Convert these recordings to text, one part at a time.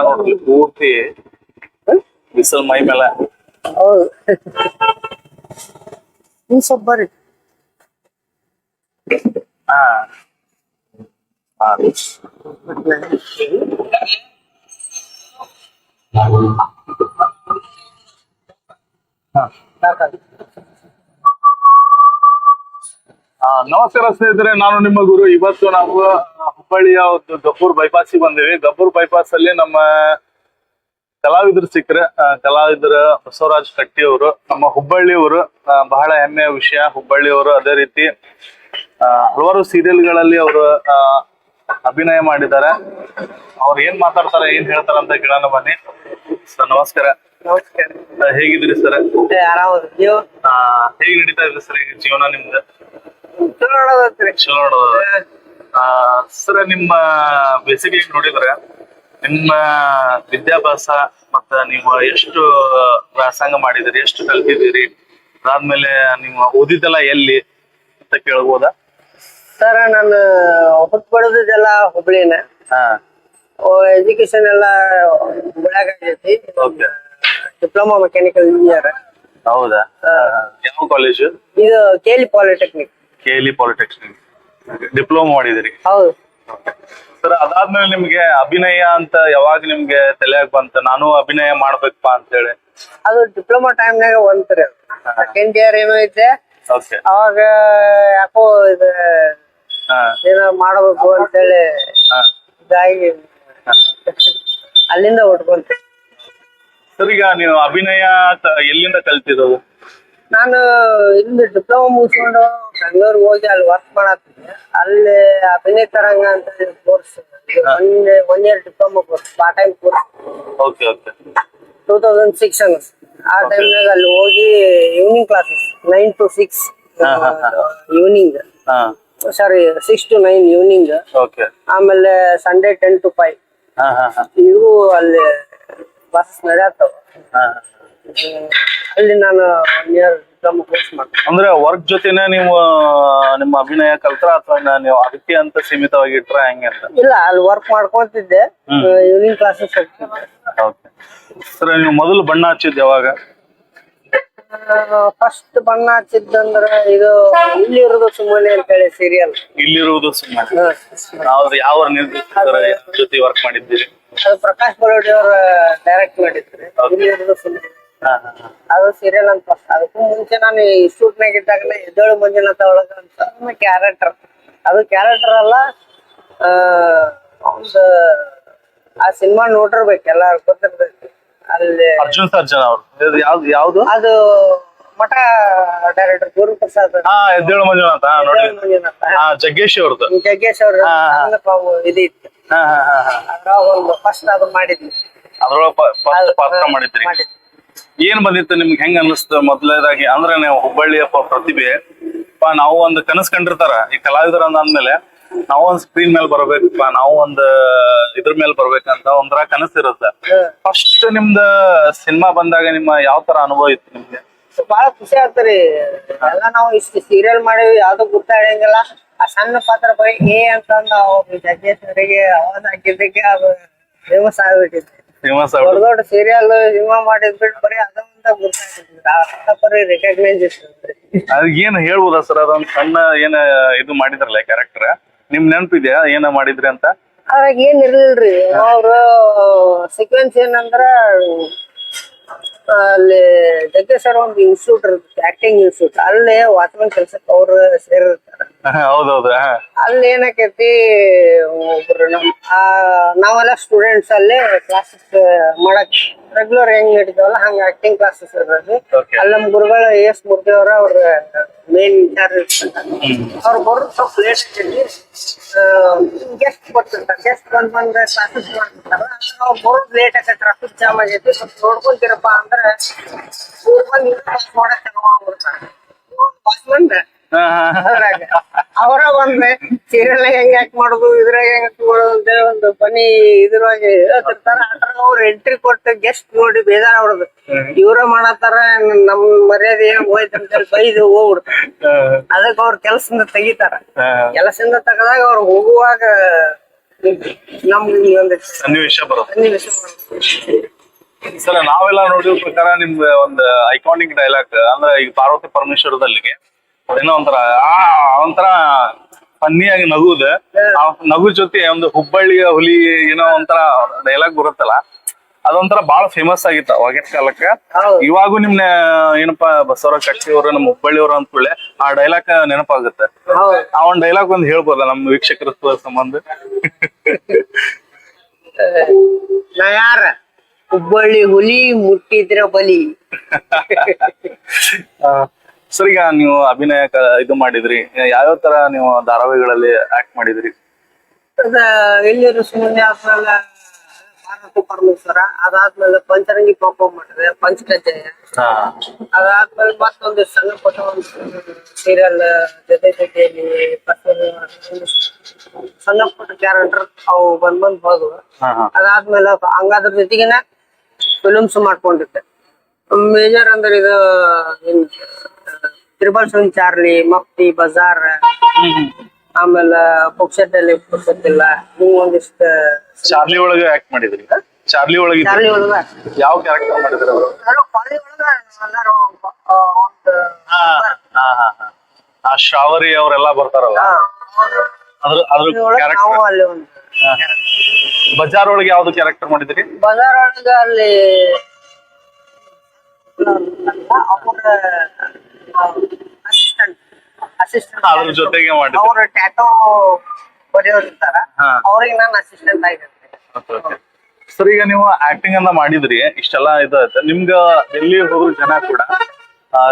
ನೋಡ್ರಿ ಪೂರ್ತಿ ಬಿಸಿಲ್ ಮೈ ಮೇಲೆ ಹೌದು ನೀವು ಸ್ವಲ್ಪ ಬರ್ರಿ ಹಾ ಹಾ. ನಮಸ್ಕಾರ ಸ್ನೇಹಿತರೆ ನಾನು ನಿಮ್ಮ ಗುರು. ಇವತ್ತು ನಾವು ಹುಬ್ಬಳ್ಳಿಯ ಒಂದು ಗಬ್ಬೂರ್ ಬೈಪಾಸ್ ಬಂದಿವಿ. ಗಬ್ಬೂರ್ ಬೈಪಾಸ್ ಅಲ್ಲಿ ನಮ್ಮ ಕಲಾವಿದರು ಸಿಕ್ಕರೆ. ಕಲಾವಿದ್ರ ಬಸವರಾಜ್ ಕಟ್ಟಿ ಅವರು ನಮ್ಮ ಹುಬ್ಬಳ್ಳಿಯವರು ಆ, ಬಹಳ ಹೆಮ್ಮೆಯ ವಿಷಯ. ಹುಬ್ಬಳ್ಳಿಯವರು ಅದೇ ರೀತಿ ಹಲವಾರು ಸೀರಿಯಲ್ಗಳಲ್ಲಿ ಅವರು ಅಭಿನಯ ಮಾಡಿದ್ದಾರೆ. ಅವ್ರು ಏನ್ ಮಾತಾಡ್ತಾರೆ ಏನ್ ಹೇಳ್ತಾರ ಅಂತ ಕೇಳೋಣ ಬನ್ನಿ. ಸರ್ ನಮಸ್ಕಾರ. ನಮಸ್ಕಾರ. ಹೇಗಿದ್ರಿ ಸರ್? ಆರಾಮ ನೀವು? ಹೇಗೆ ನಡೀತಾ ಇದೆ ಸರ್ ಈಗ ಜೀವನ ನಿಮ್ದು? ಚಲೋ ನೋಡೋದತ್ರಿ ಚಲೋ ನೋಡೋದು ಸರ್ ನಿಮ್ಮ ಬೇಸಿಗೆ ನೋಡಿದ್ರೆ ನಿಮ್ಮ ವಿದ್ಯಾಭ್ಯಾಸ ಮತ್ತ ನೀವು ಎಷ್ಟು ವ್ಯಾಸಂಗ ಮಾಡಿದಿರಿ ಎಷ್ಟು ಕಲ್ತಿದ್ದೀರಿ ಅದಾದ್ಮೇಲೆ ನೀವು ಓದಿದ್ದೆಲ್ಲ ಎಲ್ಲಿ ಅಂತ ಕೇಳ್ಬೋದಾ? ಸರ್ ನಾನು ಹೊತ್ತು ಬಡದಿದ್ದೆಲ್ಲ ಹುಬ್ಳಿನ. ಎಜುಕೇಶನ್ ಎಲ್ಲ ಹುಬ್ಳ್ಯಾಗ ಆಗೈತಿ ಓಕೆ ಡಿಪ್ಲೊಮಾ ಮೆಕ್ಯಾನಿಕಲ್ ಇಂಜಿನಿಯರ್ ಹೌದಾ? ಯಾವ ಕಾಲೇಜು ಇದು ಕೇಲಿ ಪಾಲಿಟೆಕ್ನಿಕ್ ಕೇಲಿ ಪಾಲಿಟೆಕ್ನಿಕ್ ಡಿಪ್ಲೊಮಾ ಮಾಡಿದಿರಿ. ಹೌದು. ಸರ್ ಅದಾದ್ಮೇಲೆ ನಿಮ್ಗೆ ಅಭಿನಯ ಅಂತ ಯಾವಾಗ ನಿಮ್ಗೆ ತಲೆಯಾಗ ಬಂತ? ನಾನು ಅಭಿನಯ ಮಾಡ್ಬೇಕಪ್ಪ ಅಂತ ಹೇಳಿ ಅದು ಡಿಪ್ಲೊಮಾ ಟೈಮ್ನಾಗ ಒಂತರ ಸೆಕೆಂಡ್ ಇಯರ್ ಏನೋ ಇದ್ದೆ ಓಕೆ ಅವಾಗ ಯಾಕೋ ಇದು ಏನೋ ಮಾಡಬೇಕು ಅಂತೇಳಿ ಇದಾಗಿ ಅಲ್ಲಿಂದ ಉಟ್ಕೊಂತ ಸರ್ ಈಗ ನೀವು ಅಭಿನಯ ಎಲ್ಲಿಂದ ಕಲ್ತಿರೋದು ನಾನು ಇಲ್ಲಿ ಡಿಪ್ಲೊಮಾ ಮುಗಿಸ್ಕೊಂಡು ಬೆಂಗಳೂರಿಗೆ ಹೋಗಿ ಅಲ್ಲಿ ವರ್ಕ್ ಮಾಡತ್ತಿದ್ದೆ ಅಲ್ಲಿ ಅಭಿನಯ ತರಂಗ ಅಂತ course one one year diploma course part time course okay okay two thousand six ಅನ್ನ. ಆ ಟೈಮ್ನಾಗ ಅಲ್ಲಿ ಹೋಗಿ evening classes nine to six ಹಾ, ಹಾ, ಹಾ. ಈವ್ನಿಂಗ್ ಹಾ. Sorry six to nine evening okay ಆಮೇಲೆ ಸಂಡೇ ಟೆನ್ ಟು ಫೈವ್ ಹಾ ಹಾ ಹಾ. ಇವು ಅಲ್ಲಿ ಬಸ್ ನಡೆಯತ್ತವ ಅಲ್ಲಿ ನಾನು ಒನ್ ಇಯರ್ ಡಿಪ್ಲೊಮಾ ಕೋರ್ಸ್ ಮಾಡ್ತೀನಿ ಅಂದ್ರೆ ವರ್ಕ್ ಜೊತೆನೆ ನೀವು ನಿಮ್ಮ ಅಭಿನಯ ಕಲ್ತ್ರ ಅಥವಾ ನೀವು ಅದಕ್ಕೆ ಅಂತ ಸೀಮಿತವಾಗಿ ಇಟ್ರ ಹೆಂಗೆ ಅಂತ? ಇಲ್ಲ ಅಲ್ಲಿ ವರ್ಕ್ ಮಾಡ್ಕೊಂತಿದ್ದೆ. ಈವ್ನಿಂಗ್ ಕ್ಲಾಸಸ್ ಹೋಗ್ತಿದ್ದೆ. ಓಕೆ ಸರ್ ನೀವು ಮೊದಲು ಬಣ್ಣ ಹಚ್ಚಿದ್ದೆ ಯಾವಾಗ? ಫಸ್ಟ್ ಬಣ್ಣ ಹಚ್ಚಿದ್ದಂದ್ರ ಇದು ಇಲ್ಲಿ ಇರೋದು ಸುಮ್ಮನೆ ಅಂತೇಳಿ ಸೀರಿಯಲ್ ಇಲ್ಲಿರುವುದು ಸುಮ್ಮನೆ. ನಾವು ಯಾವ ನಿರ್ದೇಶಕರ ಜೊತೆ ವರ್ಕ್ ಮಾಡಿದ್ದೀರಿ? ಅದು ಪ್ರಕಾಶ್ ಬಲೋಡಿ ಅವ್ರ ಡೈರೆಕ್ಟ್ ಮಾಡಿದ್ರಿ. ಇಲ್ಲಿ ಇರೋದು ಸುಮ್ಮನೆ. ಅದು ಸೀರಿಯಲ್ ಅಂತ. ಅದಕ್ಕೂ ಮುಂಚೆ ನಾನು ಇನ್ಸ್ಟಿಟ್ಯೂಟ್ನಾಗ ಇದ್ದಾಗಲೇ ಎದ್ದೇಳು ಮಂಜುನಾಥ ಒಳಗ ಅಂತ ಕ್ಯಾರೆಕ್ಟರ್ ಅದು ಕ್ಯಾರೆಕ್ಟರ್ ಅಲ್ಲ ಆ ಸಿನಿಮಾ ನೋಡಿರ್ಬೇಕು ಎಲ್ಲಾರು ಗೊತ್ತಿರ್ಬೇಕು. ಅಲ್ಲಿ. ಅರ್ಜುನ್ ಸರ್ಜನ್ ಅವರು. ಯಾವ್ದು ಯಾವ್ದು? ಅದು ಮಠ ಡೈರೆಕ್ಟರ್ ಗುರುಪ್ರಸಾದ್ ಹಾ ಎದ್ದೇಳು ಮಂಜುನಾಥ ನೋಡಿ. ಮಂಜುನಾಥ ಹಾ. ಜಗ್ಗೇಶ್ ಅವ್ರದ್ದು ಜಗ್ಗೇಶ್ ಅವ್ರ ಹಾ, ಹಾ. ಪಾವು ಇದು ಇತ್ತು. ಹಾ ಹಾ ಹಾ ಹಾ. ಅದ್ರಾಗ ಒಂದು ಫಸ್ಟ್ ಅದು ಮಾಡಿದ್ವಿ. ಅದ್ರೊಳಗೆ ಫಸ್ಟ್ ಪಾತ್ರ ಮಾಡಿದ್ರಿ. ಮಾಡಿದ್ವಿ. ಏನ್ ಬಂದಿತ್ತು ನಿಮ್ಗೆ ಹೆಂಗ್ ಅನಿಸ್ತು? ಮೊದಲನೇದಾಗಿ ಅಂದ್ರೆ ನೀವು ಹುಬ್ಬಳ್ಳಿಯ ಪ- ಪ್ರತಿಭೆ ಪ ನಾವು ಒಂದು ಕನಸು ಕಂಡಿರ್ತಾರ ಈ ಕಲಾವಿದರ ಅಂದ್ಮೇಲೆ. ನಾವು ಒಂದ್ ಸ್ಕ್ರೀನ್ ಮೇಲೆ ಬರ್ಬೇಕಪ್ಪ ನಾವು ಒಂದ್ ಇದ್ರ ಮೇಲೆ ಬರ್ಬೇಕಂತ ಒಂದ್ರ ಕನಸಿರುತ್ತೆ. ಫಸ್ಟ್ ನಿಮ್ದ ಸಿನಿಮಾ ಬಂದಾಗ ನಿಮ್ಮ ಯಾವ ತರ ಅನುಭವ ಇತ್ತು ನಿಮ್ಗೆ? ಬಹಳ ಖುಷಿ ಆಗ್ತರಿ ಎಲ್ಲ ನಾವು ಇಷ್ಟು ಸೀರಿಯಲ್ ಮಾಡಿವಿ ಯಾವ್ದು ಗೊತ್ತಾಗಂಗಿಲ್ಲ ಆ ಸಣ್ಣ ಪಾತ್ರ ಬರೀ ಏ ಅಂತಂದ ಜಗ್ಗೇಶ್ವರಿಗೆ ಅವಾಜ್ ಹಾಕಿದ್ದಕ್ಕೆ ಅದು ಫೇಮಸ್ ಆಗ್ಬಿಟ್ಟಿದೆ ಫೇಮಸ್ ದೊಡ್ಡ ದೊಡ್ಡ ಸೀರಿಯಲ್ ಸಿನಿಮಾ ಮಾಡಿದ್ ಬಿಟ್ಟು ಬರೀ ಬರೀ ರೆಕಗ್ನೈಸ್ ಅದ್ ಏನ್ ಹೇಳ್ಬೋದಾ ಸರ್ ಅದೊಂದ್ ಸಣ್ಣ ಏನ ಇದು ಮಾಡಿದ್ರಲ್ಲ ಕ್ಯಾರೆಕ್ಟರ್ ನಿಮ್ ನೆನಪಿದ್ಯಾ ಏನ ಮಾಡಿದ್ರಿ ಅಂತ? ಅದ್ರಾಗ ಏನ್ ಇರ್ಲಿಲ್ರಿ. ಅವ್ರು ಸೀಕ್ವೆನ್ಸ್ ಏನಂದ್ರ ಅಲ್ಲಿ ಜಗ್ಗೇಶ್ ಸರ್ ಒಂದು ಇನ್ಸ್ಟಿಟ್ಯೂಟ್ ಇರುತ್ತೆ ಆಕ್ಟಿಂಗ್ ಇನ್ಸ್ಟಿಟ್ಯೂಟ್ ಅಲ್ಲೇ ವಾಚ್ಮನ್ ಕೆಲ್ಸಕ್ಕೆ ಅವ್ರು ಸೇರಿರ್ತಾರೆ ಹೌದೌದು ಅಲ್ಲಿ ಏನಕೈತಿ ಒಬ್ರು ನಮ್ ಆ ನಾವೆಲ್ಲ ಸ್ಟೂಡೆಂಟ್ಸ್ ಅಲ್ಲಿ ಕ್ಲಾಸಸ್ ಮಾಡಕ್ ರೆಗ್ಯುಲರ್ ಹೆಂಗ್ ನಡೀತಾವಲ್ಲ ಹಂಗ ಆಕ್ಟಿಂಗ್ ಕ್ಲಾಸಸ್ ಇರೋದು. Okay. ಅಲ್ಲಿ ನಮ್ ಗುರುಗಳ ಎಸ್ ಮೂರ್ತಿ ಅವರ ಅವ್ರ ಮೇನ್ ಇನ್ಚಾರ್ಜ್ ಅವ್ರ ಬರೋದು ಸ್ವಲ್ಪ ಲೇಟ್ ಆಗೈತಿ ಗೆಸ್ಟ್ ಬರ್ತಿರ್ತಾರ. ಗೆಸ್ಟ್ ಬಂದ್ ಬಂದ್ ಕ್ಲಾಸಸ್ ಮಾಡ್ತಿರ್ತಾರ. ಅವ್ರು ಬರೋದು ಲೇಟ್ ಆಗೈತೆ ಟ್ರಾಫಿಕ್ ಜಾಮ್ ಆಗೈತಿ. ಸ್ವಲ್ಪ ನೋಡ್ಕೊಂತೀರಪ್ಪ ಅಂದ್ರೆ ಊರ್ ಬಂದ್ ಮಾಡಕ್ ಹಾ. ಅದ್ರಾಗ ಅವರ ಬಂದ್ರೆ ಸೀರಿಯಲ್ ಹೆಂಗ್ ಯಾಕೆ ಮಾಡುದು ಇದ್ರಾಗ ಹೆಂಗ್ ಮಾಡೋದು ಅಂತ ಹೇಳಿ ಒಂದು ಫನಿ ಇದ್ರೊಳಗೆ ಹೇಳ್ತಿರ್ತಾರ. ಅದ್ರಾಗ ಅವ್ರು ಎಂಟ್ರಿ ಕೊಟ್ಟು ಗೆಸ್ಟ್ ನೋಡಿ ಬೇಜಾರ ಅವ್ರದ್ದು ಇವ್ರ ಮಾಡತ್ತಾರ ನಮ್ ಮರ್ಯಾದೆ ಹೋಯ್ತು ಅಂತ ಹೇಳಿ ಬೈದು ಹೋಗ್ಬಿಡ್ತಾರ ಅದಕ್ಕೆ ಅವ್ರ ಕೆಲ್ಸದಿಂದ ತೆಗಿತಾರ. ಕೆಲಸದಿಂದ ತೆಗದಾಗ ಅವ್ರು ಹೋಗುವಾಗ ನಮ್ಗೆ ಒಂದು ಸನ್ನಿವೇಶ ಬರುತ್ತೆ ಸನ್ನಿವೇಶ ಮಾಡ್ತಾರೆ. ಸರ್ ನಾವೆಲ್ಲ ನೋಡಿದ ಪ್ರಕಾರ ನಿಮ್ದು ಒಂದು ಐಕಾನಿಕ್ ಡೈಲಾಗ್ ಅಂದ್ರೆ ಈಗ ಪಾರ್ವತಿ ಪರಮೇಶ್ವರದಲ್ಲಿಗೆ ಏನೋ ಒಂಥರ ಆ ಒಂಥರ ಫನ್ನಿಯಾಗಿ ನಗುದ. ಆ ನಗು ಜೊತೆ ಒಂದು ಹುಬ್ಬಳ್ಳಿಯ ಹುಲಿ ಏನೋ ಒಂಥರ ಡೈಲಾಗ್ ಬರುತ್ತಲ್ಲ ಅದೊಂಥರ ಬಹಳ ಫೇಮಸ್ ಆಗಿತ್ತು ಅವಾಗಿನ ಕಾಲಕ್ಕ. ಹೌದು. ಇವಾಗೂ ನಿಮ್ನ ಏನಪ್ಪಾ ಬಸವರಾಜ್ ಕಟ್ಟಿಯವರು ನಮ್ಮ ಹುಬ್ಬಳ್ಳಿಯವರು ಅಂತೇಳಿ ಆ ಡೈಲಾಗ್ ನೆನಪಾಗುತ್ತೆ. ಆ ಒಂದ್ ಡೈಲಾಗ್ ಒಂದ್ ಹೇಳ್ಬೋದ ನಮ್ಮ ವೀಕ್ಷಕರ ಸಂಬಂಧ? ನಾ ಯಾರ? ಹುಬ್ಬಳ್ಳಿ ಹುಲಿ ಮುಟ್ಟಿದ್ರ ಬಲಿ. ಸರ್ ಈಗ ನೀವು ಅಭಿನಯ ಕ- ಇದು ಮಾಡಿದ್ರಿ. ಯಾವ್ಯಾವ ತರ ನೀವು ಧಾರಾವಾಹಿಗಳಲ್ಲಿ ಆಕ್ಟ್ ಮಾಡಿದ್ರಿ? ಅದ ಎಲ್ಲಿರು ಸುಮ್ಮನೆ ಆದ್ಮೇಲೆ ಪಾರ್ವತಿ ಪರಮೇಶ್ವರ ಅದಾದ್ಮೇಲೆ ಪಂಚರಂಗಿ ಪರ್ಫಾರ್ಮ್ ಮಾಡಿದೆ ಪಂಚಕಜ್ಜಯ ಅದಾದ್ಮೇಲೆ ಮತ್ತೊಂದು ಸಣ್ಣ ಪುಟ್ಟ ಒಂದು ಸೀರಿಯಲ್ ಜೊತೆ ಜೊತೆಯಲ್ಲಿ ಒಂದಿಷ್ಟು ಸಣ್ಣ ಪುಟ್ಟ ಕ್ಯಾರೆಕ್ಟರ್ ಅವು ಬಂದ್ ಬಂದ್ ಹೋದ್ವು. ಹಾ ಹಾ. ಅದಾದ್ಮೇಲೆ ಹಂಗಾದ್ರ ಜೊತೆಗಿನ ಫಿಲಮ್ಸ್ ಮಾಡ್ಕೊಂಡಿದ್ದೆ. ಮೇಜರ್ ಅಂದ್ರೆ ಇದು ತ್ರಿಬಲ್ ಸುನ್ ಚಾರ್ಲಿ ಮಫ್ತಿ ಬಜಾರ್. ಆಮೇಲೆ ಪುಕ್ಷದಲ್ಲಿ ಪುರುಷತ್ತಿಲ್ಲ ಹಿಂಗ್ ಒಂದಿಷ್ಟ ಚಾರ್ಲಿ ಒಳಗೆ ಆಕ್ಟ್ ಮಾಡಿದ್ರಿ ಚಾರ್ಲಿ ಒಳಗೆ ಚಾರ್ಲಿ ಒಳಗ. ಯಾವ ಕ್ಯಾರೆಕ್ಟರ್ ಮಾಡಿದ್ರಿ ಅವರು? ಅವರು ಕಾಲೇಜ್ ಒಳಗ ಎಲ್ಲರೂ ಒಂದು ಹಾ ಹಾ ಹಾ. ಹಾ. ಆ ಶ್ರಾವರಿ ಅವರೆಲ್ಲ ಬರ್ತಾರಲ್ಲ? ಅದ್ರ ಅದ್ರ ನಾವು ಅಲ್ಲಿ ಒಂದು ಬಜಾರ್ ಒಳಗೆ ಯಾವ್ದು ಕ್ಯಾರೆಕ್ಟರ್ ಮಾಡಿದ್ರಿ? ಬಜಾರ್ ಒಳಗ ಅಲ್ಲಿ ಅವ್ರ ಅಸಿಸ್ಟೆಂಟ್ ಅಸಿಸ್ಟೆಂಟ್ ಅದ್ರ ಜೊತೆಗೆ ಮಾಡಿದ್ರಿ ಅವ್ರ ಟ್ಯಾಟೋ ಬರೆಯೋರ್ ಇರ್ತಾರ ಹಾ. ಅವ್ರಿಗೆ ನಾನು ಅಸಿಸ್ಟೆಂಟ್ ಆಗಿರ್ತೀನಿ ಸರ್ ಈಗ ನೀವು ಆಕ್ಟಿಂಗ್ ಅಂತ ಮಾಡಿದ್ರಿ ಇಷ್ಟೆಲ್ಲ ಇದು ನಿಮ್ಗ ಎಲ್ಲಿ ಹೋದ್ರು ಜನ ಕೂಡ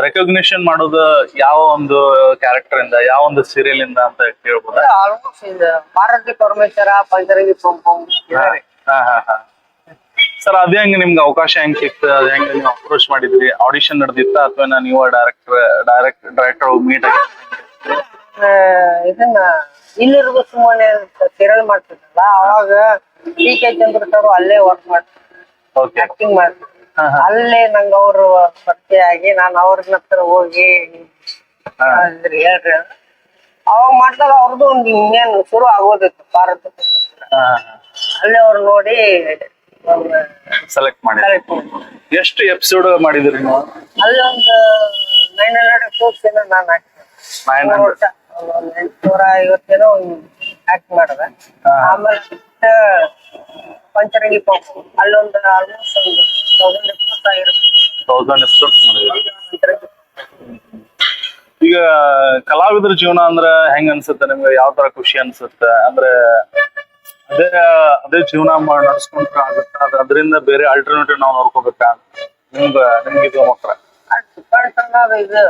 ರೆಕಗ್ನಿಷನ್ ಮಾಡೋದ ಯಾವ ಒಂದು ಕ್ಯಾರೆಕ್ಟರ್ ಇಂದ ಯಾವ ಒಂದು ಸೀರಿಯಲ್ ಇಂದ ಅಂತ ಕೇಳ್ಬೋದಾ? ಆಲ್ಮೋಸ್ಟ್ ಭಾರತಿ ಪರಮೇಶ್ವರ ಪಂಚರಂಗಿ ಪಂಪಂ ಇದಾವೆ. ಸರ್ ಅದೇ ಹೆಂಗ್ ನಿಮ್ಗೆ ಅವಕಾಶ ಹೆಂಗ್ ಸಿಕ್ತ ಅದ್ ಹೆಂಗ್ ನೀವು ಅಪ್ರೋಚ್ ಮಾಡಿದ್ರಿ ಆಡಿಷನ್ ನಡೆದಿತ್ತ ಅಥವಾ ನೀವು ಡೈರೆಕ್ಟರ್ ಡೈರೆಕ್ಟ್ ಡೈರೆಕ್ಟರ್ ಮೀಟ್ ಆಗಿ ಆ, ಇದನ್ನ ಇಲ್ಲಿರ್ಗು ಸುಮ್ಮನೆ ಸೀರಿಯಲ್ ಮಾಡ್ತಿದ್ರಲ್ಲ ಅವಾಗ ಪಿ ಕೆ ಚಂದ್ರ ಸರ್ ಅಲ್ಲೇ ವರ್ಕ್ ಮಾಡ್ತಾರೆ ಓಕೆ ಆಕ್ಟಿಂಗ್ ಹಾ. ಅಲ್ಲೇ ನಂಗೆ ಅವರು ಪರಿಚಯ ಆಗಿ ನಾನು ಅವ್ರ ಹತ್ರ ಹೋಗಿ ಹಾ. ಅಂದ್ರಿ ಹೇಳ್ರಿ ಅಂದ್ರು. ಅವಾಗ ಮಾಡಿದಾಗ ಅವ್ರದ್ದು ಒಂದು ಇನ್ನೇನು ಶುರು ಆಗೋದಿತ್ತು ಭಾರತ. ಅಲ್ಲೇ ಅವ್ರು ನೋಡಿ ಸೆಲೆಕ್ಟ್ ಮಾಡಿ ಎಷ್ಟು ಎಪಿಸೋಡ್ ಮಾಡಿದ್ರಿ ನೀವು? ಅಲ್ಲಿ ಒಂದು ನೈನ್ ಹಂಡ್ರೆಡ್ ಎಪಿಸೋಡ್ಸ್ ಏನೋ ನಾನು ನೈನ್ ಮೂರು ವರ್ಷ ಒಂದು ಎಂಟುನೂರ ಐವತ್ತೇನೋ ಆಕ್ಟ್ ಮಾಡಿದೆ. ಹಾ. ಆಮೇಲೆ ಮತ್ತೆ ಪಂಚರಂಗಿ ಪಾಪ್. ಅಲ್ಲೊಂದು ಆಲ್ಮೋಸ್ಟ್ ಒಂದು ತೌಸಂಡ್ ಎಪಿಸೋಡ್ಸ್ ಆಗಿರುತ್ತೆ. ತೌಸಂಡ್ ಎಪಿಸೋಡ್ಸ್ ಮಾಡಿದ್ರಿ. ಪಂಚರಂಗಿ ಈಗ ಕಲಾವಿದರ ಜೀವನ ಅಂದ್ರ ಹೆಂಗ್ ಅನ್ಸುತ್ತೆ ನಿಮ್ಗೆ? ಯಾವ ತರ ಖುಷಿ ಅನ್ಸುತ್ತೆ? ಅಂದ್ರೆ ಅದೇ ಅದೇ ಜೀವನ ಮಾಡಿ ನಡ್ಸ್ಕೊಂತ ಆಗುತ್ತೆ. ಅದ್ ಅದರಿಂದ ಬೇರೆ ಆಲ್ಟರ್ನೇಟಿವ್ ನಾವು ನೋಡ್ಕೋಬೇಕಾ? ನಿಮ್ಗ ನಿಮ್ಗೆ ಇದು ಅನ್ನೋದು ಇದು.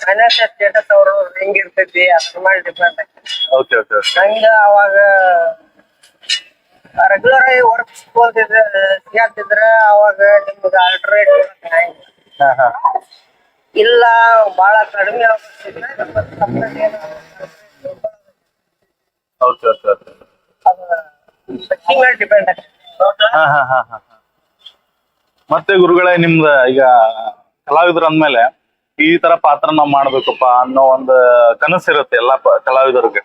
ಫೈನಾನ್ಷಿಯಲ್ ಸ್ಟೇಟಸ್ ಅವರು ಹೆಂಗಿರ್ತೈತಿ ಅದ್ರ ಮೇಲೆ ಡಿಪೆಂಡ್ ಆಗ್ತೈತಿ. ಓಕೆ ಓಕೆ ಓಕೆ ನಂಗ ಅವಾಗ ರೆಗ್ಯುಲರ್ ಆಗಿ ವರ್ಕ್ ಸಿಗೋದಿದ್ರೆ ಸಿಗಾತಿದ್ರೆ ಅವಾಗ ನಿಮ್ಗೆ ಆಲ್ಟ್ರೇಟ್ ಹಾ ಹಾ. ಇಲ್ಲ ಬಹಳ ಕಡಿಮೆ ಆಗ್ತಿದ್ರೆ ಓಕೆ ಓಕೆ ಓಕೆ ಮತ್ತೆ ಗುರುಗಳೇ ನಿಮ್ದ ಈಗ ಕಲಾವಿದ್ರ ಅಂದ್ಮೇಲೆ ಈ ತರ ಪಾತ್ರ ನಾವ್ ಮಾಡ್ಬೇಕಪ್ಪ ಅನ್ನೋ ಒಂದು ಕನಸಿರುತ್ತೆ ಎಲ್ಲಾ ಪ- ಕಲಾವಿದರಿಗೆ.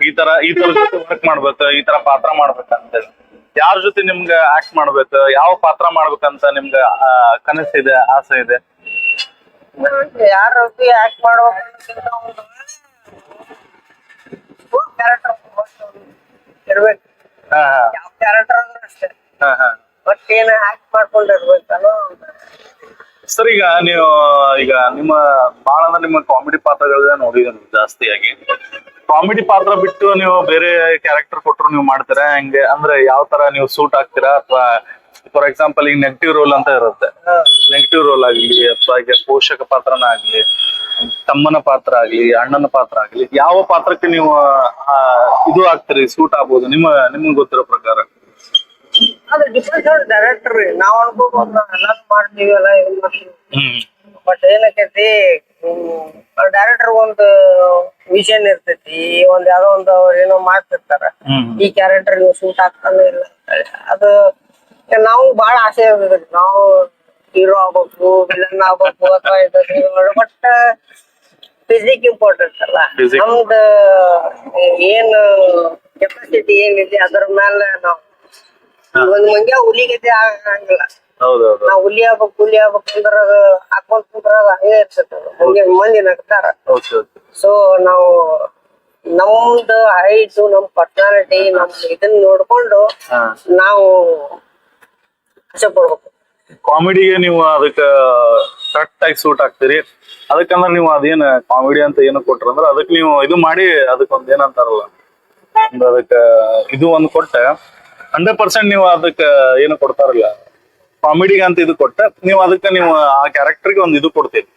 ಈ ತರ ಈ ತರ ಜೊತೆ ವರ್ಕ್ ಮಾಡ್ಬೇಕು ಈ ತರ ಪಾತ್ರ ಮಾಡ್ಬೇಕಂತ. ಯಾರ ಜೊತೆ ನಿಮ್ಗೆ ಆಕ್ಟ್ ಮಾಡ್ಬೇಕು ಯಾವ ಪಾತ್ರ ಮಾಡ್ಬೇಕಂತ ನಿಮ್ಗ ಆ, ಕನಸಿದೆ ಆಸೆ ಇದೆ? ಯಾರ ಆಕ್ಟ್ ಇರ್ಬೇಕು. ಹಾ ಹಾ. ಯಾವ ಕ್ಯಾರೆಕ್ಟರ್ ಆದ್ರೂ ಅಷ್ಟೇ. ಹಾ ಹಾ. ಬಟ್ ಏನ್ ಆಕ್ಟ್ ಮಾಡ್ಕೊಂಡು ಸರ್ ಈಗ ನೀವು ಈಗ ನಿಮ್ಮ ಬಹಳ ಅಂದ್ರೆ ನಿಮ್ಮ ಕಾಮಿಡಿ ಪಾತ್ರಗಳನ್ನ ನೋಡಿದ್ದೀನಿ ಜಾಸ್ತಿಯಾಗಿ. ಕಾಮಿಡಿ ಪಾತ್ರ ಬಿಟ್ಟು ನೀವು ಬೇರೆ ಕ್ಯಾರೆಕ್ಟರ್ ಕೊಟ್ಟರು ನೀವು ಮಾಡ್ತೀರಾ? ಹೆಂಗೆ? ಅಂದ್ರೆ ಯಾವ ತರ ನೀವು ಸೂಟ್ ಆಗ್ತೀರಾ ಅಥವಾ ಫಾರ್ ಎಕ್ಸಾಂಪಲ್ ಈಗ ನೆಗೆಟಿವ್ ರೋಲ್ ಅಂತ ಇರುತ್ತೆ. ನೆಗೆಟಿವ್ ರೋಲ್ ಆಗ್ಲಿ ಅಥವಾ ಈಗ ಪೋಷಕ ಪಾತ್ರನ ಆಗ್ಲಿ ತಮ್ಮನ ಪಾತ್ರ ಆಗ್ಲಿ ಅಣ್ಣನ ಪಾತ್ರ ಆಗ್ಲಿ ಯಾವ ಪಾತ್ರಕ್ಕೆ ನೀವು ಇದು ಆಗ್ತೀರಿ ಸೂಟ್ ಆಗ್ಬೋದು ನಿಮ್ಮ ನಿಮ್ಗೆ ಗೊತ್ತಿರೋ ಪ್ರಕಾರ? ಅದು ಡಿಪೆಂಡ್ಸ್ ಆನ್ ಡೈರೆಕ್ಟರ್ ನಾವ್ ಅನ್ಕೋಬಹುದು ನಾವ್ ಎಲ್ಲಾನು ಮಾಡ್ತೀವಿ ಎಲ್ಲ ಇದು ಮಾಡ್ತೀವಿ? ಹ್ಮ್. ಬಟ್ ಏನಕ್ಕೈತಿ ಡೈರೆಕ್ಟರ್ ಒಂದು ವಿಷನ್ ಇರ್ತೈತಿ ಒಂದ್ ಯಾವ್ದೋ ಒಂದು ಅವ್ರ ಏನೋ ಮಾಡ್ತಿರ್ತಾರ. ಈ ಕ್ಯಾರೆಕ್ಟರ್ ನೀವು ಸೂಟ್ ಆಗ್ತಾನೆ ಇಲ್ಲ. ಅದು ನಾವು ಬಹಳ ಆಸೆ ಇರ್ತೈತಿ ನಾವು ಹೀರೋ ಆಗ್ಬೇಕು ವಿಲನ್ ಆಗ್ಬೇಕು ಅಥವಾ ಬಟ್ ಫಿಸಿಕ್ ಇಂಪಾರ್ಟೆಂಟ್ ಅಲ್ಲ. Physique. ನಮ್ದು ಏನು ಕೆಪಾಸಿಟಿ ಏನಿದೆ ಅದ್ರ ಮೇಲೆ ನಾವು. ಒಂದ್ ಮಂಗ್ಯ ಹುಲಿಗತೆ ಆಗಂಗಿಲ್ಲ. ಹೌದೌದು. ನಾವ್ ಹುಲಿ ಆಗ್ಬೇಕು ಹುಲಿ ಆಗ್ಬೇಕು ಅಂದ್ರ ಅದು ಹಾಕೊಂಡ್ ಕುಂದ್ರ ಅದು ಹಂಗೆ ಇರ್ತೈತಿ ಅದು. ಮಂದಿ ಮಂದಿ ನಗ್ತಾರ. Okay okay. ಸೊ ನಾವು ನಮ್ದು ಹೈಟ್ ನಮ್ ಪರ್ಸನಾಲಿಟಿ ನಮ್ ಇದನ್ನ ನೋಡ್ಕೊಂಡು ಹಾ. ನಾವು ಆಸೆ ಪಡ್ಬೇಕು ಕಾಮಿಡಿಗೆ ನೀವು ಅದಕ್ಕೆ ಕರೆಕ್ಟ್ ಆಗಿ ಸೂಟ್ ಆಗ್ತೀರಿ ಅದಕ್ಕಂದ್ರೆ ನೀವು ಅದೇನ್ ಕಾಮಿಡಿ ಅಂತ ಏನು ಕೊಟ್ರ ಅಂದ್ರೆ ಅದಕ್ಕೆ ನೀವು ಇದು ಮಾಡಿ ಅದಕ್ಕೊಂದ್ ಏನಂತಾರಲ್ಲ ಒಂದು ಅದಕ್ಕೆ ಇದು ಒಂದು ಕೊಟ್ಟೆ. ಹಂಡ್ರೆಡ್ ಪರ್ಸೆಂಟ್ ನೀವು ಅದಕ್ಕೆ ಏನು ಕೊಡ್ತಾರಲ್ಲ. ಕಾಮಿಡಿಗೆ ಅಂತ ಇದು ಕೊಟ್ಟೆ. ನೀವು ಅದಕ್ಕೆ ನೀವು ಆ ಕ್ಯಾರೆಕ್ಟರ್ಗೆ ಒಂದು ಇದು ಕೊಡ್ತೀರಿ.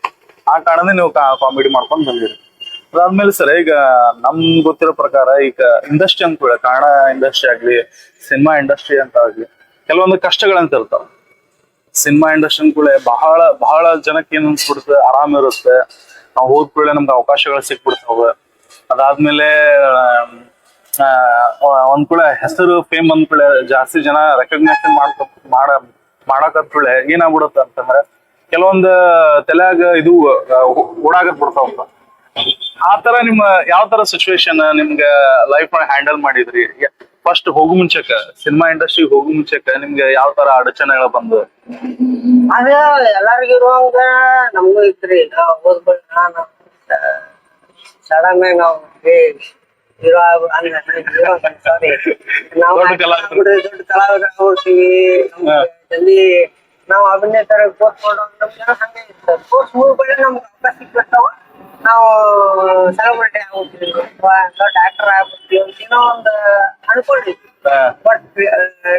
ಆ ಕಾರಣದಿಂದ ನೀವು ಕಾಮಿಡಿ ಮಾಡ್ಕೊಂಡು ಬಂದಿರಿ. ಅದಾದ್ಮೇಲೆ ಸರ್, ಈಗ ನಮ್ ಗೊತ್ತಿರೋ ಪ್ರಕಾರ ಈಗ ಇಂಡಸ್ಟ್ರಿ ಅಂತ ಕನ್ನಡ ಇಂಡಸ್ಟ್ರಿ ಆಗ್ಲಿ ಸಿನಿಮಾ ಇಂಡಸ್ಟ್ರಿ ಅಂತ ಆಗ್ಲಿ, ಕೆಲವೊಂದು ಕಷ್ಟಗಳಂತ ಇರ್ತಾವ ಸಿನಿಮಾ ಇಂಡಸ್ಟ್ರಿ ಕೂಡ ಬಹಳ ಬಹಳ ಜನಕ್ಕೆ ಏನ್ ಅನ್ಸ್ಬಿಡುತ್ತೆ, ಆರಾಮ್ ಇರುತ್ತೆ. ನಾವು ಹೋದ್ ಕೂಡಲೇ ನಮ್ಗೆ ಅವಕಾಶಗಳು ಸಿಕ್ಬಿಡ್ತಾವೆ. ಅದಾದ್ಮೇಲೆ ಒಂದ್ ಕೂಡ ಹೆಸರು ಫೇಮ್ ಅಂದ್ ಕೂಡ ಜಾಸ್ತಿ ಜನ ರೆಕಗ್ನೇಷನ್ ಮಾಡ್ಕೊ, ಮಾಡ, ಮಾಡಕತ್ ಕೂಡಲೇ ಏನಾಗ್ಬಿಡುತ್ತೆ ಅಂತಂದ್ರೆ, ಕೆಲವೊಂದ್ ತಲೆಯಾಗ ಇದು ಓಡಾಗತ್ ಬಿಡ್ತಾವ ಆ ತರ ನಿಮ್ಮ, ಯಾವ ತರ ಸಿಚುವೇಶನ್ ನಿಮ್ಗೆ ಲೈಫ್ ಹ್ಯಾಂಡಲ್ ಮಾಡಿದ್ರಿ? ಫಸ್ಟ್ ಹೋಗು ಮುಂಚೆಕ ಸಿನಿಮಾ ಇಂಡಸ್ಟ್ರಿ ಹೋಗು ಮುಂಚೆಕ ನಿಮ್ಗೆ ಯಾವ ತರ ಅಡಚಣೆಗಳು ಬಂದು? ಅದ ಎಲ್ಲಾರ್ಗು ಇರುವಂಗ ನಮಗೂ ಇತ್ರಿ ನಾವ್ ನಾನು ಸಡನ್ ಆಗಿ ನಾವು ಹೀರೋ ಸಾರಿ ನಾವು ದೊಡ್ಡ ಹೋಗ್ತೀವಿ ಜಲ್ದಿ ನಾವು ಅಭಿನೇತರ ಕೋರ್ಸ್ ಮಾಡೋ ನಮ್ ಜನ ಹಂಗೆ ಕೋರ್ಸ್ ಮುಗಿದ್ರೆ ನಮ್ಗೆ ಅವಕಾಶ ಸಿಕ್ಬಿಡ್ತಾವ ನಾವು ಸೆಲೆಬ್ರಿಟಿ ಆಗ್ಬಿಡ್ತೀವಿ ಡಾಕ್ಟರ್ ದೊಡ್ಡ ಆಕ್ಟರ್ ಆಗ್ಬಿಡ್ತೀವಿ ಅಂತ ಏನೋ ಒಂದು ಅನ್ಕೊಂಡಿದ್ವಿ. ಬಟ್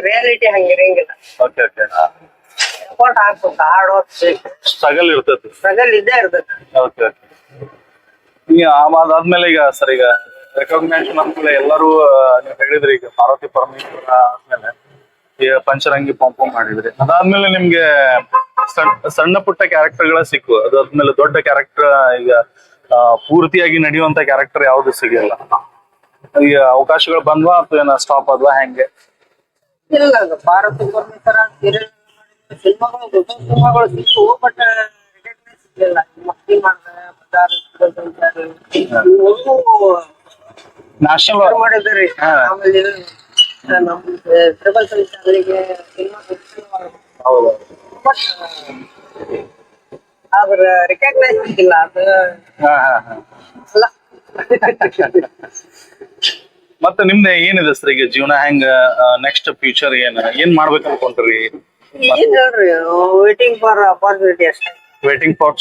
ರಿಯಾಲಿಟಿ ಹಂಗಿರಂಗಿಲ್ಲ ಓಕೆ ಓಕೆ ಎಫರ್ಟ್ ಹಾಕ್ಬೇಕು ಹಾರ್ಡ್ ಸ್ಟ್ರಗಲ್ ಇರ್ತೈತಿ. ಸ್ಟ್ರಗಲ್ ಇದ್ದೇ ಇರ್ತೈತಿ. ಓಕೆ ಓಕೆ ಈಗ ಅದಾದ್ಮೇಲೆ ಈಗ ಸರ್ ಈಗ ರೆಕಗ್ನೈಷನ್ ಅಂದ್ಮೇಲೆ ಎಲ್ಲರೂ ನೀವು ಹೇಳಿದ್ರಿ ಈಗ ಪಾರ್ವತಿ ಪರಮೇಶ್ವರ ಆದ್ಮೇಲೆ ಈಗ ಪಂಚರಂಗಿ ಪಂಪ ಮಾಡಿದ್ರಿ. ಅದಾದ್ಮೇಲೆ ನಿಮ್ಗೆ ಸಣ್ಣ ಪುಟ್ಟ ಕ್ಯಾರೆಕ್ಟರ್ಗಳ ಸಿಕ್ಕು. ಅದಾದ್ಮೇಲೆ ದೊಡ್ಡ ಕ್ಯಾರೆಕ್ಟರ್ ಈಗ ಪೂರ್ತಿಯಾಗಿ ನಡೆಯುವಂತ ಕ್ಯಾರೆಕ್ಟರ್ ಯಾವ್ದು ಸಿಗಲ್ಲ. ಈಗ ಅವಕಾಶಗಳು ಬಂದ್ವಾ ಅಥವಾ ಏನ ಸ್ಟಾಪ್ ಆದ್ವಾ ಹೆಂಗೆ? ಇಲ್ಲ ಭಾರತ ಸಿನಿಮಾಗಳು ದೊಡ್ಡ ಸಿನಿಮಾಗಳು ಸಿಕ್ಕು ಬಟ್ ರಿಕಗ್ನೈಸ್ ಸಿಗಲಿಲ್ಲ. ನ್ಯಾಷನಲ್ ಮಾಡಿದ್ರಿ. ಆಮೇಲೆ ಇದು, ನಮ್ಮ ಟ್ರಿಬಲ್ ಸಂಚಾರಿಗೆ ಸಿನಿಮಾ ಹೌದು. ಬಟ್ ಅದ್ರ ರೆಕಗ್ನೈಸ್ ಸಿಕ್ಕಿಲ್ಲ ಅದು ಹಾ ಹಾ ಹಾ. ಅಲ್ಲ. ಮತ್ತೆ ನಿಮ್ದು ಏನಿದೆ ಸರ್ ಈಗ ಜೀವನ? ಹೆಂಗ ನೆಕ್ಸ್ಟ್ ಫ್ಯೂಚರ್ ಏನ ಏನ್ ಮಾಡ್ಬೇಕು ಅನ್ಕೊಂತೀರಿ? ಏನ್ ಹೇಳ್ರಿ ವೇಟಿಂಗ್ ಫಾರ್ ಅಪಾರ್ಚುನಿಟಿ ಅಷ್ಟೇ. ವೇಟಿಂಗ್ ಫಾರ್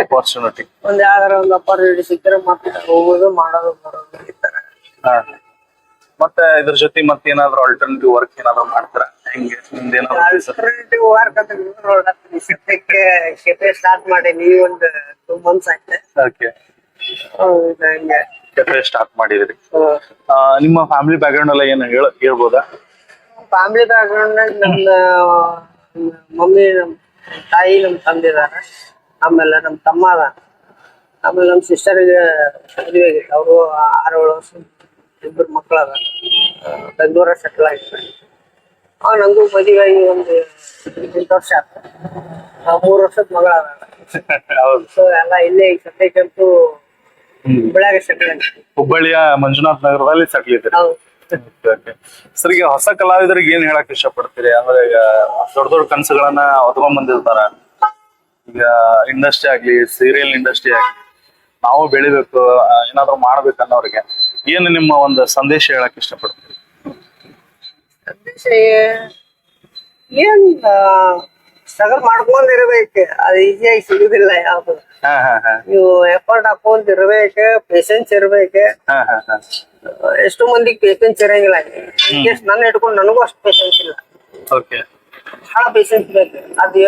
ಅಪಾರ್ಚುನಿಟಿ ಒಂದ್ ಯಾವ್ದಾರ ಒಂದು ಅಪಾರ್ಚುನಿಟಿ ಸಿಕ್ಕರೆ ಮತ್ತೆ ಹೋಗೋದು ಮಾಡೋದು ಬರೋದು ಈ ತರ. ಮತ್ತೆ ಇದ್ರ ಜೊತೆ ಮತ್ತೆ ಏನಾದ್ರು ಆಲ್ಟರ್ನೇಟಿವ್ ವರ್ಕ್ ಏನಾದ್ರು ಮಾಡ್ತೀರಾ? ಹೆಂಗೆ ನಿಮ್ದೇನಾದ್ರು ಆಲ್ಟರ್ನೇಟಿವ್ ವರ್ಕ್ ಅಂತ ನೋಡತ್ತೀನಿ ಸದ್ಯಕ್ಕೆ ಕೆಫೆ ಸ್ಟಾರ್ಟ್ ಮಾಡಿ ನೀವು ಒಂದು ಟೂ ಮಂತ್ಸ್ ಆಯ್ತು. ಓಕೆ ಹೌದು, ಹಂಗೆ. ಕೆಫೆ ಸ್ಟಾರ್ಟ್ ಮಾಡಿದ್ರಿ. ಆ, ನಿಮ್ಮ ಫ್ಯಾಮಿಲಿ ಬ್ಯಾಕ್ಗ್ರೌಂಡ್ ಎಲ್ಲ ಏನ್ ಹೇಳ ಹೇಳ್ಬೋದಾ? ಫ್ಯಾಮಿಲಿ ಬ್ಯಾಕ್ಗ್ರೌಂಡ್ ನನ್ನ ಮಮ್ಮಿ ನಮ್ ತಾಯಿ ನಮ್ ತಂದಿದಾರೆ ಆಮೇಲೆ ನಮ್ಮ ತಮ್ಮ ಅದ. ಆಮೇಲೆ ನಮ್ಮ ಸಿಸ್ಟರ್ಗೆ ಮದುವೆ ಆಗಿತ್ತು ಅವರು ಆರು ಏಳು ವರ್ಷ ಇಬ್ಬರು ಮಕ್ಕಳು ಅದ. ಬೆಂಗಳೂರ ಸೆಟ್ಲ್ ಆಯ್ತು ಅವ ನಂಗೂ ಮದುವೆ ಆಗಿ ಒಂದು ಎಂಟು ವರ್ಷ ಆಯ್ತು ಆ, ಮೂರು ವರ್ಷದ ಮಗಳ ಹೌದು. ಸೊ ಎಲ್ಲ ಇಲ್ಲೇ ಈಗ ಸದ್ಯಕ್ಕಂತೂ ಹುಬ್ಬಳ್ಳಿಯಾಗ ಸೆಟ್ಲ್ ಹುಬ್ಬಳ್ಳಿಯ ಮಂಜುನಾಥ್ ನಗರದಲ್ಲಿ ಸೆಟ್ಲ್ ಇದ್ದೀರಿ. ಹೌದು. ಸರ್ ಈಗ ಹೊಸ ಕಲಾವಿದರಿಗೆ ಏನ್ ಹೇಳಕ್ ಇಷ್ಟಪಡ್ತೀರಿ? ಅಂದ್ರೆ ಈಗ ದೊಡ್ಡ ದೊಡ್ಡ ಕನಸುಗಳನ್ನ ಹೊತ್ಕೊಂಡ್ ಬಂದಿರ್ತಾರ. ಈಗ ಇಂಡಸ್ಟ್ರಿ ಆಗ್ಲಿ ಸೀರಿಯಲ್ ಇಂಡಸ್ಟ್ರಿ ಆಗ್ಲಿ ನಾವು ಬೆಳಿಬೇಕು ಏನಾದ್ರು ಮಾಡ್ಬೇಕನ್ನೋರಿಗೆ ಏನು ನಿಮ್ಮ ಒಂದು ಸಂದೇಶ ಹೇಳಕ್ ಇಷ್ಟಪಡ್ತೀರಿ? ಸಂದೇಶ ಏನಿಲ್ಲ ಸ್ಟ್ರಗಲ್ ಮಾಡ್ಕೊಂಡ್ ಇರ್ಬೇಕು. ಅದು ಈಸಿಯಾಗಿ ಸಿಗುದಿಲ್ಲ ಯಾವ್ದು. ನೀವು ಎಫರ್ಟ್ ಹಾಕೊಂಡ್ ಇರ್ಬೇಕು ಪೇಷನ್ಸ್ ಇರ್ಬೇಕು. ಎಷ್ಟು ಮಂದಿಗೆ ಪೇಷನ್ಸ್ ಇರಂಗಿಲ್ಲ. ಕೇಸ್ ನನ್ನ ಇಟ್ಕೊಂಡು ನನಗೂ ಅಷ್ಟು ಪೇಷನ್ಸ್ ಇಲ್ಲ. ಬಹಳ ಪೇಷನ್ಸ್ ಬೇಕು. ಅದು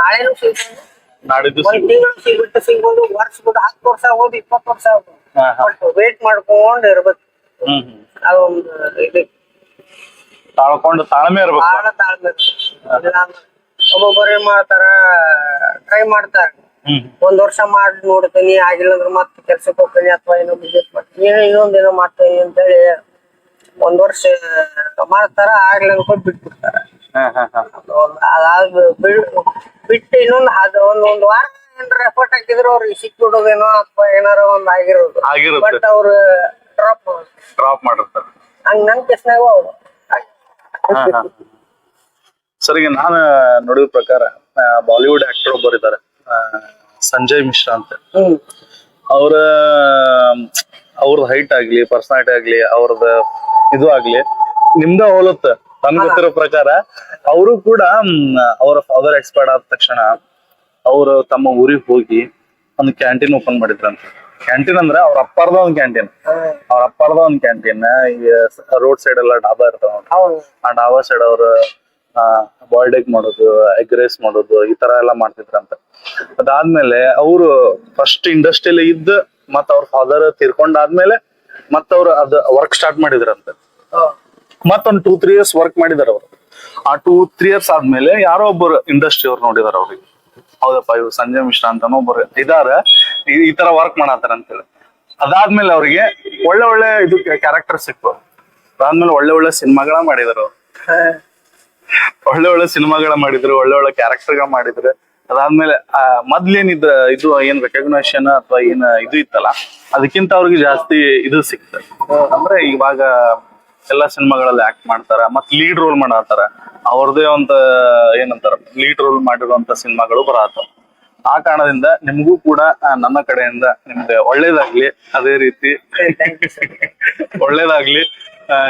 ನಾಳೆನೂ ಸಿಗ್ಬೋದು. ಒಂದ್ ತಿಂಗಳು ಸಿಗ್ಬಿಟ್ಟು ಸಿಗ್ಬೋದು. ವರ್ಷ ಬಿಟ್ಟು ಹತ್ತು ವರ್ಷ ಆಗ್ಬೋದು ಇಪ್ಪತ್ತು ವರ್ಷ ಹಾ ಬಟ್ ವೇಟ್ ಮಾಡ್ಕೊಂಡ್ ಇರ್ಬೇಕು. ಅದೊಂದು ಇದು. ತಾಳ್ಕೊಂಡು ತಾಳ್ಮೆ ಇರ್ಬೇಕು. ಬಹಳ ತಾಳ್ಮೆ. ಒಬ್ಬೊಬ್ಬರು ಏನ್ ಮಾಡ್ತಾರ ಟ್ರೈ ಮಾಡ್ತಾರ ಹ್ಮ್. ಒಂದ್ ವರ್ಷ ಮಾಡಿ ನೋಡ್ತೀನಿ ಆಗಿಲ್ಲ ಅಂದ್ರೆ ಮತ್ತೆ ಕೆಲ್ಸಕ್ಕೆ ಹೋಗ್ತೀನಿ ಅಥವಾ ಏನೋ ಬಿಸ್ನೆಸ್ ಮಾಡ್ತೀನಿ. ಏನೋ ಇನ್ನೊಂದೇನೋ ಮಾಡ್ತೀನಿ ಅಂತೇಳಿ ಒಂದ್ ವರ್ಷ ಮಾಡ್ತಾರ ಆಗ್ಲಿ ಅನ್ಕೊಂಡು ಬಿಟ್ಬಿಡ್ತಾರ. ಹಾ ಹಾ ಹಾ. ಒಂದ್ ಅದಾದ್ ಬಿಡ್- ಬಿಟ್ಟು ಇನ್ನೊಂದ್ ಅದ್ ಒಂದ್ ಒಂದ್ ವಾರ ಏನಾರ ಎಫರ್ಟ್ ಹಾಕಿದ್ರು ಅವ್ರಿಗೆ ಸಿಕ್ಬಿಡೋದೇನೋ ಅಥವಾ ಏನಾರ ಒಂದ್ ಆಗಿರೋದು. ಆಗಿರುತ್ತೆ. ಬಟ್ ಅವ್ರು ಡ್ರಾಪ್ ಡ್ರಾಪ್ ಮಾಡಿರ್ತಾರೆ. ಹಂಗ್ ನನ್ ಕೆಸ್ನಾಗ ಅವ್ರು. ಸರ್ ಈಗ ನಾನು ನೋಡಿದ ಪ್ರಕಾರ ಬಾಲಿವುಡ್ ಆಕ್ಟರ್ ಒಬ್ಬರು ಇದ್ದಾರೆ ಸಂಜಯ್ ಮಿಶ್ರಾ ಅಂತ. ಅವರ ಅವ್ರ ಅವ್ರದ್ ಹೈಟ್ ಆಗ್ಲಿ ಪರ್ಸನಾಲಿಟಿ ಆಗ್ಲಿ ಅವ್ರದ್ ಇದು ಆಗ್ಲಿ ನಿಮ್ದ ಹೋಲತ್ತ. ನನ್ಗೆ ಗೊತ್ತಿರೋ ಪ್ರಕಾರ ಅವರು ಕೂಡ ಅವರ ಫಾದರ್ ಎಕ್ಸ್ಪೈರ್ಡ್ ಆದ ತಕ್ಷಣ ಅವರು ತಮ್ಮ ಊರಿಗೆ ಹೋಗಿ ಒಂದು ಕ್ಯಾಂಟೀನ್ ಓಪನ್ ಮಾಡಿದ್ರಂತ. ಕ್ಯಾಂಟೀನ್ ಅಂದ್ರೆ ಅವ್ರ ಅಪ್ಪಾರ್ದ ಒಂದ್ ಕ್ಯಾಂಟೀನ್. ಅವ್ರ ಅಪ್ಪಾರ್ದ ಒಂದ್ ಕ್ಯಾಂಟೀನ್ ರೋಡ್ ಸೈಡ್ ಎಲ್ಲ ಡಾಬಾ ಇರ್ತಾವ ಆ ಡಾಬಾ ಸೈಡ್ ಅವ್ರ ಬಾಯ್ಲ್ಡ್ ಎಗ್ ಮಾಡೋದು ಎಗ್ ರೈಸ್ ಮಾಡೋದು ಈ ತರ ಎಲ್ಲ ಮಾಡ್ತಿದ್ರಂತ. ಅದಾದ್ಮೇಲೆ ಅವರು ಫಸ್ಟ್ ಇಂಡಸ್ಟ್ರಿಯಲ್ಲಿ ಇದ್ದ ಮತ್ತ ಅವ್ರ ಫಾದರ್ ತೀರ್ಕೊಂಡಾದ್ಮೇಲೆ ಮತ್ತ ಅವ್ರು ಅದ ವರ್ಕ್ ಸ್ಟಾರ್ಟ್ ಮಾಡಿದ್ರಂತ. ಮತ್ತೊಂದ್ ಟೂ ತ್ರೀ ಇಯರ್ಸ್ ವರ್ಕ್ ಮಾಡಿದಾರ ಅವ್ರು. ಆ ಟೂ ತ್ರೀ ಇಯರ್ಸ್ ಆದ್ಮೇಲೆ ಯಾರೋ ಒಬ್ಬರು ಇಂಡಸ್ಟ್ರಿ ಅವ್ರು ನೋಡಿದಾರ ಅವ್ರಿಗೆ. ಹೌದಪ್ಪ ಇವ್ರು ಸಂಜಯ್ ಮಿಶ್ರಾ ಅಂತಾನೋ ಒಬ್ಬರು ಇದಾರ. ಈ- ತರ ವರ್ಕ್ ಮಾಡತ್ತಾರ ಅಂತೇಳಿ. ಅದಾದ್ಮೇಲೆ ಅವ್ರಿಗೆ ಒಳ್ಳೆ ಒಳ್ಳೆ ಇದು ಕ್ಯಾರೆಕ್ಟರ್ ಸಿಕ್ತು ಅದಾದ್ಮೇಲೆ ಒಳ್ಳೆ ಒಳ್ಳೆ ಸಿನಿಮಾಗಳ ಮಾಡಿದ್ರು. ಒಳ್ಳೆ ಒಳ್ಳೆ ಸಿನಿಮಾಗಳ ಮಾಡಿದ್ರು ಒಳ್ಳೆ ಒಳ್ಳೆ ಕ್ಯಾರೆಕ್ಟರ್ಗಳ ಮಾಡಿದ್ರು. ಅದಾದ್ಮೇಲೆ ಆ, ಮೊದ್ಲೇನಿದ್ರ ಇದು ಏನ್ ರೆಕಗ್ನೇಷನ್ ಅಥವಾ ಏನ್ ಇದು ಇತ್ತಲ್ಲ ಅದಕ್ಕಿಂತ ಅವ್ರಿಗೆ ಜಾಸ್ತಿ ಇದು ಸಿಕ್ತ. ಅಂದ್ರೆ ಇವಾಗ ಎಲ್ಲಾ ಸಿನಿಮಾಗಳಲ್ಲಿ ಆಕ್ಟ್ ಮಾಡ್ತಾರ ಮತ್ ಲೀಡ್ ರೋಲ್ ಮಾಡತ್ತಾರ ಅವ್ರದೇ ಒಂದ್, ಏನಂತಾರ ಲೀಡ್ ರೋಲ್ ಮಾಡಿರುವಂತ ಸಿನಿಮಾಗಳು ಬರತ್ತಾವ ಆ ಕಾರಣದಿಂದ ನಿಮಗೂ ಕೂಡ ನನ್ನ ಕಡೆಯಿಂದ ನಿಮ್ಗೆ ಒಳ್ಳೇದಾಗ್ಲಿ, ಅದೇ ರೀತಿ. ಒಳ್ಳೇದಾಗ್ಲಿ.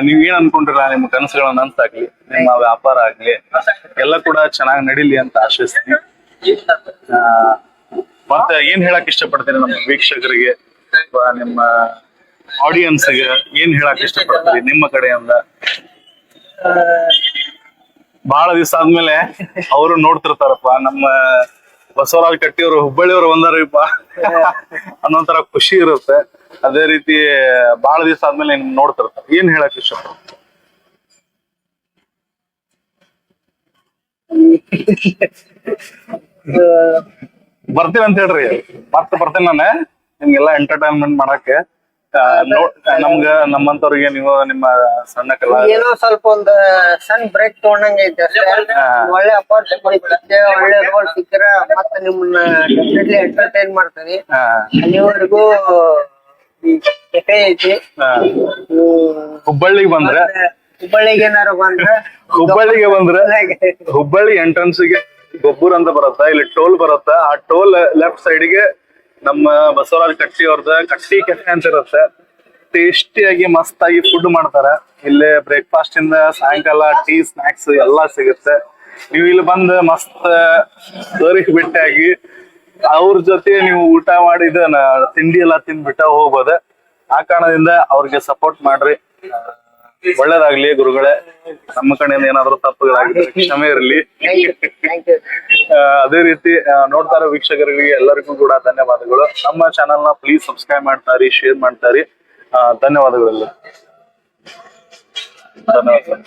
ನೀವ್ ಏನ್ ಅನ್ಕೊಂಡಿರ ನಿಮ್ ಕನಸುಗಳ ನನ್ಸಾಗ್ಲಿ ನಿಮ್ಮ ವ್ಯಾಪಾರ ಆಗ್ಲಿ, ಎಲ್ಲ ಕೂಡ ಚೆನ್ನಾಗಿ ನಡೀಲಿ ಅಂತ ಆಶಿಸ್ತೀನಿ. ಮತ್ತೆ ಏನ್ ಹೇಳಕ್ ಇಷ್ಟಪಡ್ತೀನಿ ನಮ್ಮ ವೀಕ್ಷಕರಿಗೆ? ಅಥವಾ ನಿಮ್ಮ ಆಡಿಯನ್ಸ್ಗೆ ಏನ್ ಹೇಳಕ್ ಇಷ್ಟಪಡ್ತೀರಿ? ನಿಮ್ಮ ಕಡೆಯಿಂದ ಬಹಳ ದಿವಸ ಆದ್ಮೇಲೆ ಅವರು ನೋಡ್ತಿರ್ತಾರಪ್ಪ. ನಮ್ಮ ಬಸವರಾಜ್ ಕಟ್ಟಿಯವರು, ಹುಬ್ಬಳ್ಳಿಯವರು ಬಂದಾರಪ್ಪ ಅನ್ನೋಂತರ ಖುಷಿ ಇರುತ್ತೆ. ಅದೇ ರೀತಿ ಬಹಳ ದಿವಸ ಆದ್ಮೇಲೆ ನಿಮ್ ನೋಡ್ತಿರ್ತಾರೆ. ಏನ್ ಹೇಳಕ್ ಹ್ಮ್. ಬರ್ತೀನಿ ಅಂತ ಹೇಳ್ರಿ. ಮತ್ತೆ ಬರ್ತೇನೆ ನಾನು. ನಿಮ್ಗೆಲ್ಲ ಎಂಟರ್ಟೈನ್ಮೆಂಟ್ ಮಾಡಕ್ಕೆ. ನಮ್ಗ ನಮ್ಮಂತವ್ರಿಗೆ ನೀವು ನಿಮ್ಮ ಸಣ್ಣ ಕಲಾ ಏನೋ ಸ್ವಲ್ಪ ಒಂದು ಸಣ್ಣ ಬ್ರೇಕ್ ತಗೊಂಡಂಗೆ ಐತೆ ಅಷ್ಟೇ. ಒಳ್ಳೆ ಅಪಾರ್ಚುನಿಟಿ ಒಳ್ಳೆ ರೋಲ್ ಸಿಕ್ಕಿರ ಮತ್ತೆ ನಿಮ್ಮನ್ನ ಡೆಫಿನೆಟ್ಲಿ ಎಂಟರ್ಟೈನ್ ಮಾಡ್ತೀನಿ. ಅಲ್ಲಿವರೆಗೂ ಈ ಕೆಫೆ ಐತಿ. ಹುಬ್ಬಳ್ಳಿಗೆ ಬಂದ್ರೆ? ಹುಬ್ಬಳ್ಳಿಗೆ ಏನಾರು ಬಂದ್ರೆ ಹುಬ್ಬಳ್ಳಿಗೆ ಬಂದ್ರೆ? ಹುಬ್ಬಳ್ಳಿ ಎಂಟ್ರನ್ಸ್ಗೆ ಗೊಬ್ಬರ ಅಂತ ಬರುತ್ತಾ? ಇಲ್ಲಿ ಟೋಲ್ ಬರುತ್ತಾ? ಆ ಟೋಲ್ ಲೆಫ್ಟ್ ಸೈಡ್ಗೆ ನಮ್ಮ ಬಸವರಾಜ್ ಕಟ್ಟಿ ಅವ್ರದ, ಕಟ್ಟಿ ಕೆಫೆ ಅಂತ ಇರುತ್ತೆ. ಟೇಸ್ಟಿಯಾಗಿ ಮಸ್ತ್ ಆಗಿ ಫುಡ್ ಮಾಡ್ತಾರೆ. ಇಲ್ಲಿ ಬ್ರೇಕ್ಫಾಸ್ಟ್ ಇಂದ ಸಾಯಂಕಾಲ ಟೀ ಸ್ನಾಕ್ಸ್ ಎಲ್ಲಾ ಸಿಗುತ್ತೆ. ನೀವು ಇಲ್ಲಿ ಬಂದು ಮಸ್ತ್ ಸರಿಗೆ ಬಿಟ್ಟಾಗಿ ಅವ್ರ ಜೊತೆ ನೀವು ಊಟ ಮಾಡಿದ ತಿಂಡಿ ಎಲ್ಲ ತಿಂದ್ಬಿಟ್ಟ ಹೋಗ್ಬೋದ. ಆ ಕಾರಣದಿಂದ ಅವ್ರಿಗೆ ಸಪೋರ್ಟ್ ಮಾಡ್ರಿ. ಒಳ್ಳೇದಾಗ್ಲಿ ಗುರುಗಳೇ. ನಮ್ಮ ಕಡೆಯಿಂದ ಏನಾದ್ರು ತಪ್ಪುಗಳಾಗಿದ್ರೆ ಕ್ಷಮೆ ಇರಲಿ. ಅದೇ ರೀತಿ ನೋಡ್ತಾರ ವೀಕ್ಷಕರಿಗೆ ಎಲ್ಲರಿಗೂ ಕೂಡ ಧನ್ಯವಾದಗಳು. ನಮ್ಮ ಚಾನೆಲ್ನ ಪ್ಲೀಸ್ ಸಬ್ಸ್ಕ್ರೈಬ್ ಮಾಡ್ತಾರಿ ಶೇರ್ ಮಾಡ್ತಾರಿ. ಧನ್ಯವಾದಗಳೆಲ್ಲ ಧನ್ಯವಾದ